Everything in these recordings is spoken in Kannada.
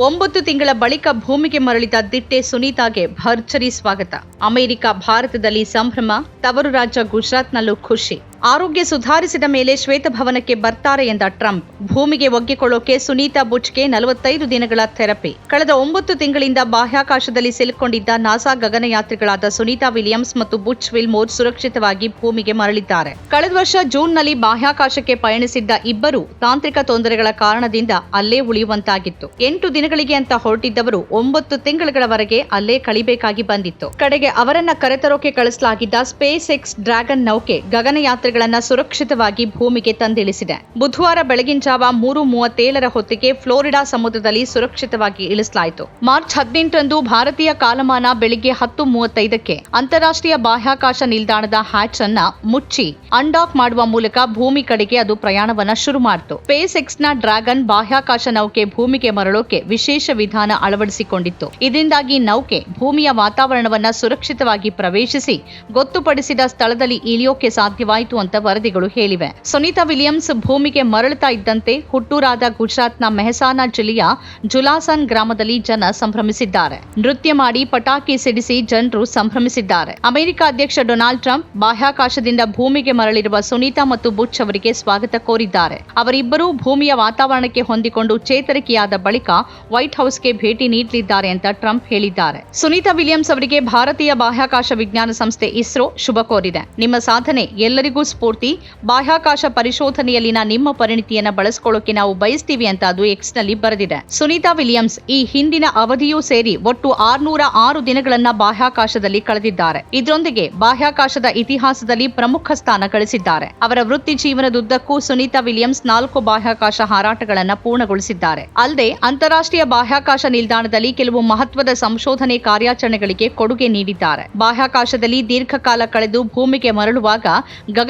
ಒಂಬತ್ತು ತಿಂಗಳ ಬಳಿಕ ಭೂಮಿಗೆ ಮರಳಿದ ದಿಟ್ಟೆ ಸುನೀತಾಗೆ ಭರ್ಜರಿ ಸ್ವಾಗತ. ಅಮೆರಿಕ, ಭಾರತದಲ್ಲಿ ಸಂಭ್ರಮ, ತವರು ರಾಜ್ಯ ಗುಜರಾತ್ನಲ್ಲೂ ಖುಷಿ. ಆರೋಗ್ಯ ಸುಧಾರಿಸಿದ ಮೇಲೆ ಶ್ವೇತಭವನಕ್ಕೆ ಬರ್ತಾರೆ ಎಂದ ಟ್ರಂಪ್. ಭೂಮಿಗೆ ಒಗ್ಗಿಕೊಳ್ಳೋಕೆ ಸುನೀತಾ ಬುಚ್ಗೆ ನಲವತ್ತೈದು ದಿನಗಳ ಥೆರಪಿ. ಕಳೆದ ಒಂಬತ್ತು ತಿಂಗಳಿಂದ ಬಾಹ್ಯಾಕಾಶದಲ್ಲಿ ಸಿಲುಕೊಂಡಿದ್ದ ನಾಸಾ ಗಗನಯಾತ್ರಿಗಳಾದ ಸುನೀತಾ ವಿಲಿಯಮ್ಸ್ ಮತ್ತು ಬುಚ್ ವಿಲ್ಮೋರ್ ಸುರಕ್ಷಿತವಾಗಿ ಭೂಮಿಗೆ ಮರಳಿದ್ದಾರೆ. ಕಳೆದ ವರ್ಷ ಜೂನ್ನಲ್ಲಿ ಬಾಹ್ಯಾಕಾಶಕ್ಕೆ ಪಯಣಿಸಿದ್ದ ಇಬ್ಬರು ತಾಂತ್ರಿಕ ತೊಂದರೆಗಳ ಕಾರಣದಿಂದ ಅಲ್ಲೇ ಉಳಿಯುವಂತಾಗಿತ್ತು. ಎಂಟು ದಿನಗಳಿಗೆ ಅಂತ ಹೊರಟಿದ್ದವರು ಒಂಬತ್ತು ತಿಂಗಳವರೆಗೆ ಅಲ್ಲೇ ಕಳಿಬೇಕಾಗಿ ಬಂದಿತ್ತು. ಕಡೆಗೆ ಅವರನ್ನ ಕರೆತರೋಕೆ ಕಳಿಸಲಾಗಿದ್ದ ಸ್ಪೇಸ್ ಎಕ್ಸ್ ಡ್ರ್ಯಾಗನ್ ನೌಕೆ ಗಗನಯಾತ್ರಿಗಳನ್ನ ಸುರಕ್ಷಿತವಾಗಿ ಭೂಮಿಗೆ ತಂದಿಳಿಸಿದೆ. ಬುಧವಾರ ಬೆಳಗಿನ ಜಾವ ಮೂರು ಮೂವತ್ತೇಳರ ಹೊತ್ತಿಗೆ ಫ್ಲೋರಿಡಾ ಸಮುದ್ರದಲ್ಲಿ ಸುರಕ್ಷಿತವಾಗಿ ಇಳಿಸಲಾಯಿತು. ಮಾರ್ಚ್ ಹದಿನೆಂಟರಂದು ಭಾರತೀಯ ಕಾಲಮಾನ ಬೆಳಿಗ್ಗೆ ಹತ್ತು ಮೂವತ್ತೈದಕ್ಕೆ ಅಂತಾರಾಷ್ಟ್ರೀಯ ಬಾಹ್ಯಾಕಾಶ ನಿಲ್ದಾಣದ ಹ್ಯಾಚ್ ಅನ್ನ ಮುಚ್ಚಿ, ಅನ್ಡಾಕ್ ಮಾಡುವ ಮೂಲಕ ಭೂಮಿ ಕಡೆಗೆ ಅದು ಪ್ರಯಾಣವನ್ನ ಶುರು ಮಾಡಿತು. ಸ್ಪೇಸ್ ಎಕ್ಸ್ನ ಡ್ರ್ಯಾಗನ್ ಬಾಹ್ಯಾಕಾಶ ನೌಕೆ ಭೂಮಿಗೆ ಮರಳೋಕೆ ವಿಶೇಷ ವಿಧಾನ ಅಳವಡಿಸಿಕೊಂಡಿತ್ತು. ಇದರಿಂದಾಗಿ ನೌಕೆ ಭೂಮಿಯ ವಾತಾವರಣವನ್ನ ಸುರಕ್ಷಿತವಾಗಿ ಪ್ರವೇಶಿಸಿ, ಗೊತ್ತುಪಡಿಸಿದ ಸ್ಥಳದಲ್ಲಿ ಇಳಿಯೋಕೆ ಸಾಧ್ಯವಾಯಿತು ಅಂತ ವರದಿಗಳು ಹೇಳಿವೆ. ಸುನೀತಾ ವಿಲಿಯಮ್ಸ್ ಭೂಮಿಗೆ ಮರಳುತ್ತಾ ಇದ್ದಂತೆ ಹುಟ್ಟೂರಾದ ಗುಜರಾತ್ನ ಮೆಹಸಾನಾ ಜಿಲ್ಲೆಯ ಜುಲಾಸನ್ ಗ್ರಾಮದಲ್ಲಿ ಜನ ಸಂಭ್ರಮಿಸಿದ್ದಾರೆ. ನೃತ್ಯ ಮಾಡಿ ಪಟಾಕಿ ಸಿಡಿಸಿ ಜನರು ಸಂಭ್ರಮಿಸಿದ್ದಾರೆ. ಅಮೆರಿಕ ಅಧ್ಯಕ್ಷ ಡೊನಾಲ್ಡ್ ಟ್ರಂಪ್ ಬಾಹ್ಯಾಕಾಶದಿಂದ ಭೂಮಿಗೆ ಮರಳಿರುವ ಸುನೀತಾ ಮತ್ತು ಬುಚ್ ಅವರಿಗೆ ಸ್ವಾಗತ ಕೋರಿದ್ದಾರೆ. ಅವರಿಬ್ಬರೂ ಭೂಮಿಯ ವಾತಾವರಣಕ್ಕೆ ಹೊಂದಿಕೊಂಡು ಚೇತರಿಕೆಯಾದ ಬಳಿಕ ವೈಟ್ ಹೌಸ್ಗೆ ಭೇಟಿ ನೀಡಲಿದ್ದಾರೆ ಅಂತ ಟ್ರಂಪ್ ಹೇಳಿದ್ದಾರೆ. ಸುನೀತಾ ವಿಲಿಯಮ್ಸ್ ಅವರಿಗೆ ಭಾರತೀಯ ಬಾಹ್ಯಾಕಾಶ ವಿಜ್ಞಾನ ಸಂಸ್ಥೆ ಇಸ್ರೋ ಶುಭ ಕೋರಿದೆ. ನಿಮ್ಮ ಸಾಧನೆ ಎಲ್ಲರಿಗೂ ಸ್ಫೂರ್ತಿ. ಬಾಹ್ಯಾಕಾಶ ಪರಿಶೋಧನೆಯಲ್ಲಿನ ನಿಮ್ಮ ಪರಿಣಿತಿಯನ್ನ ಬಳಸಿಕೊಳ್ಳೋಕೆ ನಾವು ಬಯಸ್ತೀವಿ ಅಂತ ಅದು ಎಕ್ಸ್ನಲ್ಲಿ ಬರೆದಿದೆ. ಸುನೀತಾ ವಿಲಿಯಮ್ಸ್ ಈ ಹಿಂದಿನ ಅವಧಿಯೂ ಸೇರಿ ಒಟ್ಟು ಆರ್ನೂರ ಆರು ದಿನಗಳನ್ನ ಬಾಹ್ಯಾಕಾಶದಲ್ಲಿ ಕಳೆದಿದ್ದಾರೆ. ಇದರೊಂದಿಗೆ ಬಾಹ್ಯಾಕಾಶದ ಇತಿಹಾಸದಲ್ಲಿ ಪ್ರಮುಖ ಸ್ಥಾನ ಗಳಿಸಿದ್ದಾರೆ. ಅವರ ವೃತ್ತಿ ಜೀವನದುದ್ದಕ್ಕೂ ಸುನೀತಾ ವಿಲಿಯಮ್ಸ್ ನಾಲ್ಕು ಬಾಹ್ಯಾಕಾಶ ಹಾರಾಟಗಳನ್ನ ಪೂರ್ಣಗೊಳಿಸಿದ್ದಾರೆ. ಅಲ್ಲದೆ ಅಂತಾರಾಷ್ಟ್ರೀಯ ಬಾಹ್ಯಾಕಾಶ ನಿಲ್ದಾಣದಲ್ಲಿ ಕೆಲವು ಮಹತ್ವದ ಸಂಶೋಧನೆ ಕಾರ್ಯಾಚರಣೆಗಳಿಗೆ ಕೊಡುಗೆ ನೀಡಿದ್ದಾರೆ. ಬಾಹ್ಯಾಕಾಶದಲ್ಲಿ ದೀರ್ಘಕಾಲ ಕಳೆದು ಭೂಮಿಗೆ ಮರಳುವಾಗ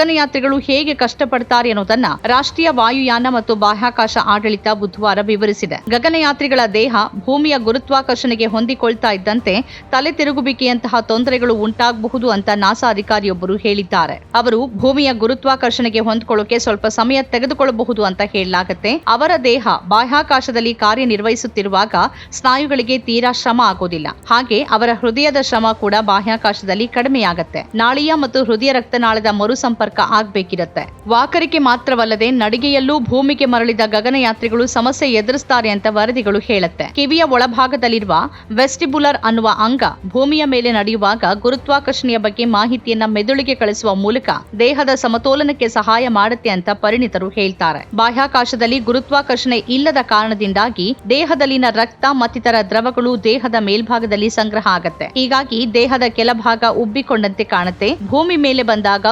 ಗಗನಯಾತ್ರಿಗಳು ಹೇಗೆ ಕಷ್ಟಪಡ್ತಾರೆ ಅನ್ನೋದನ್ನ ರಾಷ್ಟ್ರೀಯ ವಾಯುಯಾನ ಮತ್ತು ಬಾಹ್ಯಾಕಾಶ ಆಡಳಿತ ಬುಧವಾರ ವಿವರಿಸಿದೆ. ಗಗನಯಾತ್ರಿಗಳ ದೇಹ ಭೂಮಿಯ ಗುರುತ್ವಾಕರ್ಷಣೆಗೆ ಹೊಂದಿಕೊಳ್ತಾ ಇದ್ದಂತೆ ತಲೆ ತಿರುಗುವಿಕೆಯಂತಹ ತೊಂದರೆಗಳು ಉಂಟಾಗಬಹುದು ಅಂತ ನಾಸಾ ಅಧಿಕಾರಿಯೊಬ್ಬರು ಹೇಳಿದ್ದಾರೆ. ಅವರು ಭೂಮಿಯ ಗುರುತ್ವಾಕರ್ಷಣೆಗೆ ಹೊಂದಿಕೊಳ್ಳೋಕೆ ಸ್ವಲ್ಪ ಸಮಯ ತೆಗೆದುಕೊಳ್ಳಬಹುದು ಅಂತ ಹೇಳಲಾಗತ್ತೆ. ಅವರ ದೇಹ ಬಾಹ್ಯಾಕಾಶದಲ್ಲಿ ಕಾರ್ಯನಿರ್ವಹಿಸುತ್ತಿರುವಾಗ ಸ್ನಾಯುಗಳಿಗೆ ತೀರಾ ಶ್ರಮ ಆಗೋದಿಲ್ಲ. ಹಾಗೆ ಅವರ ಹೃದಯದ ಶ್ರಮ ಕೂಡ ಬಾಹ್ಯಾಕಾಶದಲ್ಲಿ ಕಡಿಮೆಯಾಗತ್ತೆ. ನಾಳೀಯ ಮತ್ತು ಹೃದಯ ರಕ್ತನಾಳದ ಮರುಸಂಪರ್ಕ ಆಗ್ಬೇಕಿರತ್ತೆ. ವಾಕರಿಕೆ ಮಾತ್ರವಲ್ಲದೆ ನಡಿಗೆಯಲ್ಲೂ ಭೂಮಿಗೆ ಮರಳಿದ ಗಗನಯಾತ್ರಿಗಳು ಸಮಸ್ಯೆ ಎದುರಿಸ್ತಾರೆ ಅಂತ ವರದಿಗಳು ಹೇಳುತ್ತೆ. ಕಿವಿಯ ಒಳಭಾಗದಲ್ಲಿರುವ ವೆಸ್ಟಿಬುಲರ್ ಅನ್ನುವ ಅಂಗ ಭೂಮಿಯ ಮೇಲೆ ನಡೆಯುವಾಗ ಗುರುತ್ವಾಕರ್ಷಣೆಯ ಬಗ್ಗೆ ಮಾಹಿತಿಯನ್ನ ಮೆದುಳಿಗೆ ಕಳಿಸುವ ಮೂಲಕ ದೇಹದ ಸಮತೋಲನಕ್ಕೆ ಸಹಾಯ ಮಾಡುತ್ತೆ ಅಂತ ಪರಿಣಿತರು ಹೇಳ್ತಾರೆ. ಬಾಹ್ಯಾಕಾಶದಲ್ಲಿ ಗುರುತ್ವಾಕರ್ಷಣೆ ಇಲ್ಲದ ಕಾರಣದಿಂದಾಗಿ ದೇಹದಲ್ಲಿನ ರಕ್ತ ಮತ್ತಿತರ ದ್ರವಗಳು ದೇಹದ ಮೇಲ್ಭಾಗದಲ್ಲಿ ಸಂಗ್ರಹ ಆಗತ್ತೆ. ಹೀಗಾಗಿ ದೇಹದ ಕೆಲಭಾಗ ಉಬ್ಬಿಕೊಂಡಂತೆ ಕಾಣುತ್ತೆ. ಭೂಮಿ ಮೇಲೆ ಬಂದಾಗ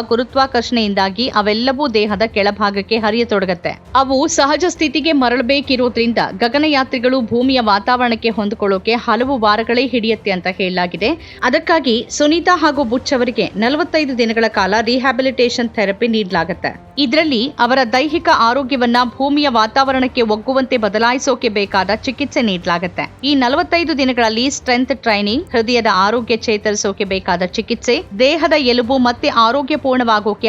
ಗುರುತ್ವಾಕರ್ಷಣೆಯಿಂದಾಗಿ ಅವೆಲ್ಲವೂ ದೇಹದ ಕೆಳಭಾಗಕ್ಕೆ ಹರಿಯತೊಡಗತ್ತೆ. ಅವು ಸಹಜ ಸ್ಥಿತಿಗೆ ಮರಳಬೇಕಿರೋದ್ರಿಂದ ಗಗನಯಾತ್ರಿಗಳು ಭೂಮಿಯ ವಾತಾವರಣಕ್ಕೆ ಹೊಂದಿಕೊಳ್ಳೋಕೆ ಹಲವು ವಾರಗಳೇ ಹಿಡಿಯುತ್ತೆ ಅಂತ ಹೇಳಲಾಗಿದೆ. ಅದಕ್ಕಾಗಿ ಸುನೀತಾ ಹಾಗೂ ಬುಚ್ ಅವರಿಗೆ ನಲವತ್ತೈದು ದಿನಗಳ ಕಾಲ ರಿಹ್ಯಾಬಿಲಿಟೇಷನ್ ಥೆರಪಿ ನೀಡಲಾಗುತ್ತೆ. ಇದರಲ್ಲಿ ಅವರ ದೈಹಿಕ ಆರೋಗ್ಯವನ್ನ ಭೂಮಿಯ ವಾತಾವರಣಕ್ಕೆ ಒಗ್ಗುವಂತೆ ಬದಲಾಯಿಸೋಕೆ ಬೇಕಾದ ಚಿಕಿತ್ಸೆ ನೀಡಲಾಗುತ್ತೆ. ಈ ನಲವತ್ತೈದು ದಿನಗಳಲ್ಲಿ ಸ್ಟ್ರೆಂತ್ ಟ್ರೈನಿಂಗ್ ಹೃದಯದ ಆರೋಗ್ಯ ಚೇತರಿಸೋಕೆ ಬೇಕಾದ ಚಿಕಿತ್ಸೆ, ದೇಹದ ಎಲುಬು ಮತ್ತೆ ಆರೋಗ್ಯಪೂರ್ಣವಾಗೋಕೆ